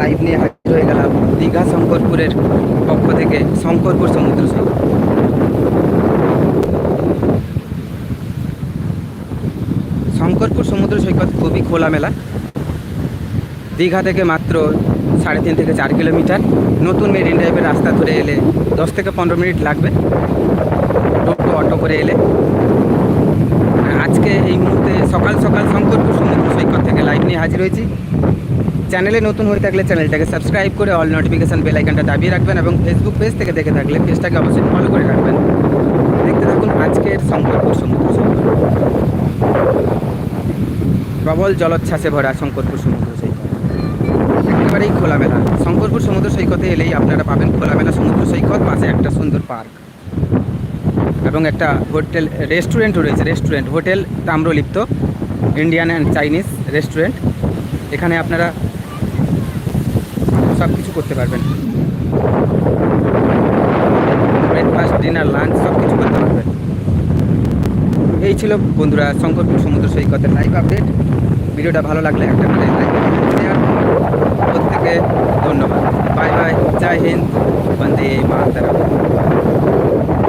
Live নিয়ে হাজির হয়ে গেলাম দীঘা শঙ্করপুরের পক্ষ থেকে শঙ্করপুর সমুদ্র সৈকত। শঙ্করপুর সমুদ্র সৈকত খুবই খোলামেলা। দীঘা থেকে মাত্র সাড়ে তিন থেকে চার কিলোমিটার। নতুন মেরিন ড্রাইভের রাস্তা ধরে এলে দশ থেকে পনেরো মিনিট লাগবে। টোটো, অটো করে এলে। আজকে এই মুহূর্তে সকাল সকাল শঙ্করপুর সমুদ্র সৈকত থেকে লাইভ নিয়ে হাজির হয়েছি। চ্যানেলে নতুন হয়ে থাকলে চ্যানেলটাকে সাবস্ক্রাইব করে অল নোটিফিকেশান বেল আইকনটা দাবিয়ে রাখবেন এবং ফেসবুক পেজ থেকে দেখে থাকলে পেজটাকে অবশ্যই ফলো করে রাখবেন। দেখতে থাকুন আজকের শঙ্করপুর সমুদ্র সৈকত প্রবল জলোচ্ছ্বাসে ভরা শঙ্করপুর সমুদ্র সৈকত। একেবারেই খোলামেলা। শঙ্করপুর সমুদ্র সৈকতে এলেই আপনারা পাবেন খোলামেলা সমুদ্র সৈকত, পাশে একটা সুন্দর পার্ক এবং একটা হোটেল রেস্টুরেন্টও রয়েছে। Restaurant hotel Tamralipta Indian and Chinese restaurant এখানে আপনারা সব কিছু করতে পারবেন। ব্রেকফাস্ট ডিনার লাঞ্চ সব কিছু করতে পারবেন। এই ছিল বন্ধুরা শঙ্করপুর সমুদ্র সৈকতের লাইভ আপডেট ভিডিওটা ভালো লাগলে একটা করে লাইক প্রত্যেকে ধন্যবাদ। বাই বাই জয় হিন্দ বন্দে মাতরম